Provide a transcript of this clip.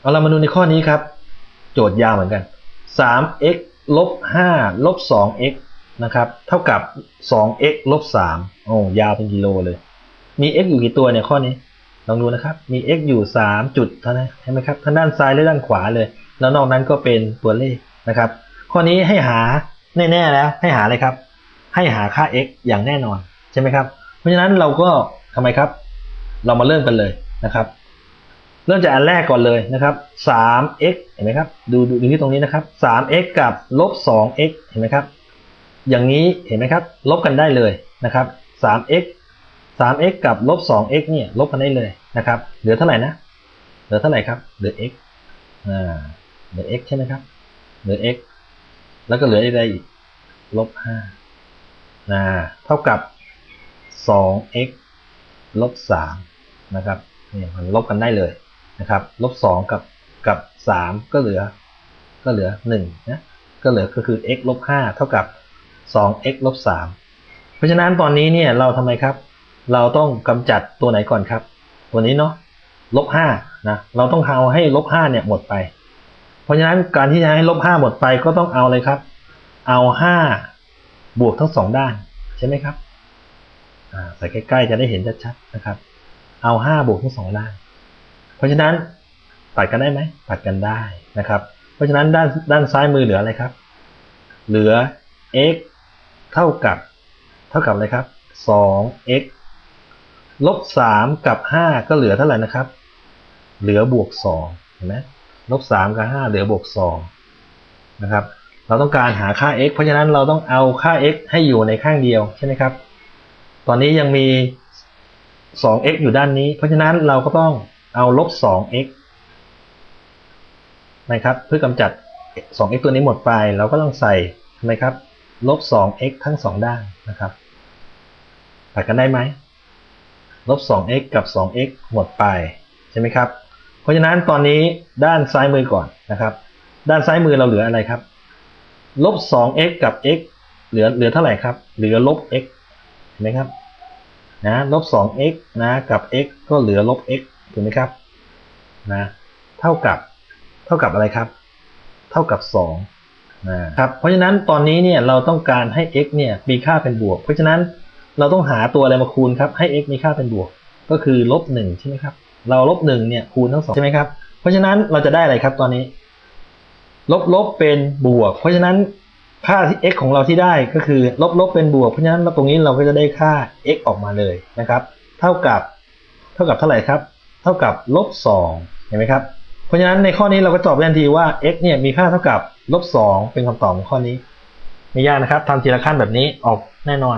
เอาเรามาดูในข้อนี้ครับ โจทย์ยาวเหมือนกัน 3x ลบ5ลบ 2x นะครับ เท่ากับ 2x ลบ3โอ้ยาวเป็นกิโลเลย มี x อยู่กี่ตัวเนี่ยข้อนี้ ลองดูนะครับ มี x อยู่ 3 จุดเท่านั้นใช่ไหมครับทั้งด้านซ้ายและด้านขวาเลย แล้วนอกนั้นก็เป็นตัวเลขนะครับ ข้อนี้ให้หาแน่ๆแล้ว ให้หาอะไรครับ ให้หาค่า x อย่างแน่นอนใช่ไหมครับ เพราะฉะนั้นเราก็ทำไมครับ เรามาเริ่มกันเลยนะครับ ริ่มจากอันแรกก่อนเลยนะครับ 3x เห็นไหมครับ ดูดูดูที่ตรงนี้นะครับ 3x กับลบ 2x เห็นไหมครับ อย่างนี้เห็นไหมครับ ลบกันได้เลยนะครับ 3x 3x กับลบ 2x เนี่ย ลบกันได้เลยนะครับ เหลือเท่าไหร่นะ เหลือเท่าไหร่ครับ เหลือ x อ่า เหลือ x ใช่ไหมครับ เหลือ x แล้วก็เหลืออะไรอีก ลบ 5นะเท่ากับ 2x ลบ 3 นะครับ เนี่ยมันลบกันได้เลย นะครับลบ2กับกับ 3 ก็เหลือ ก็เหลือ1นะก็เหลือก็คือ x ลบ5เท่ากับ 2x ลบ3เพราะฉะนั้นตอนนี้เนี่ยเราทำไมครับ เราต้องกำจัดตัวไหนก่อนครับ ตัวนี้เนาะลบ5นะเราต้องเอาให้ลบ5เนี่ยหมดไป เพราะฉะนั้นการที่จะให้ลบ5หมดไปก็ต้องเอาเลยครับ เอา 5 บวกทั้งสองด้านใช่ไหมครับใส่ใกล้ๆจะได้เห็นชัดๆนะครับ เอา 5 บวกทั้งสองด้าน เพราะฉะนั้นตัดกันได้ไหมตัดกันได้นะครับ เพราะฉะนั้นด้านด้านซ้ายมือเหลืออะไรครับ เหลือ x เท่ากับ เท่ากับอะไรครับ 2x ลบ 3 กับ 5 ก็เหลือเท่าไหร่นะครับ เหลือบวก 2 เห็นไหมลบ 3 กับ 5 เหลือบวก 2 นะครับ เราต้องการหาค่า x เพราะฉะนั้นเราต้องเอาค่า x ให้อยู่ในข้างเดียวใช่ไหมครับ ตอนนี้ยังมี 2x อยู่ด้านนี้ เพราะฉะนั้นเราก็ต้อง เอาลบ 2x นะครับ เพื่อกำจัด 2x ตัวนี้หมดไป เราก็ต้องใส่ทำไมครับ ลบ 2x ทั้ง 2 ด้านนะครับตัดกันได้ไหม ลบ 2x กับ 2x หมดไป ใช่ไหมครับ เพราะฉะนั้นตอนนี้ด้านซ้ายมือก่อนนะครับ ด้านซ้ายมือเราเหลืออะไรครับ ลบ 2x กับ x เหลือเหลือเท่าไหร่ครับ เหลือลบ x เห็นไหมครับ นะ ลบ 2x นะ กับ x ก็เหลือลบ x ถูกไหมครับนะเท่ากับเท่ากับอะไรครับ เท่ากับ2นะครับเพราะฉะนั้นตอนนี้เนี่ยเราต้องการให้ x เนี่ยมีค่าเป็นบวก เพราะฉะนั้นเราต้องหาตัวอะไรมาคูณครับให้ x มีค่าเป็นบวก ก็คือลบ1ใช่ไหมครับเราลบ1เนี่ยคูณทั้งสองใช่ไหมครับเพราะฉะนั้นเราจะได้อะไรครับตอนนี้ ลบลบเป็นบวก เพราะฉะนั้นค่าที่ x ของเราที่ได้ก็คือ ลบลบเป็นบวก เพราะฉะนั้นตรงนี้เราก็จะได้ค่า x ออกมาเลยนะครับ เท่ากับ เท่ากับเท่าไหร่ครับ เท่ากับลบ2เห็นไหมครับ เพราะฉะนั้นในข้อนี้เราก็ตอบได้ทันทีว่า x เนี่ยมีค่าเท่ากับลบ2เป็นคำตอบของข้อนี้ ไม่ยากนะครับทำทีละขั้นแบบนี้ออกแน่นอน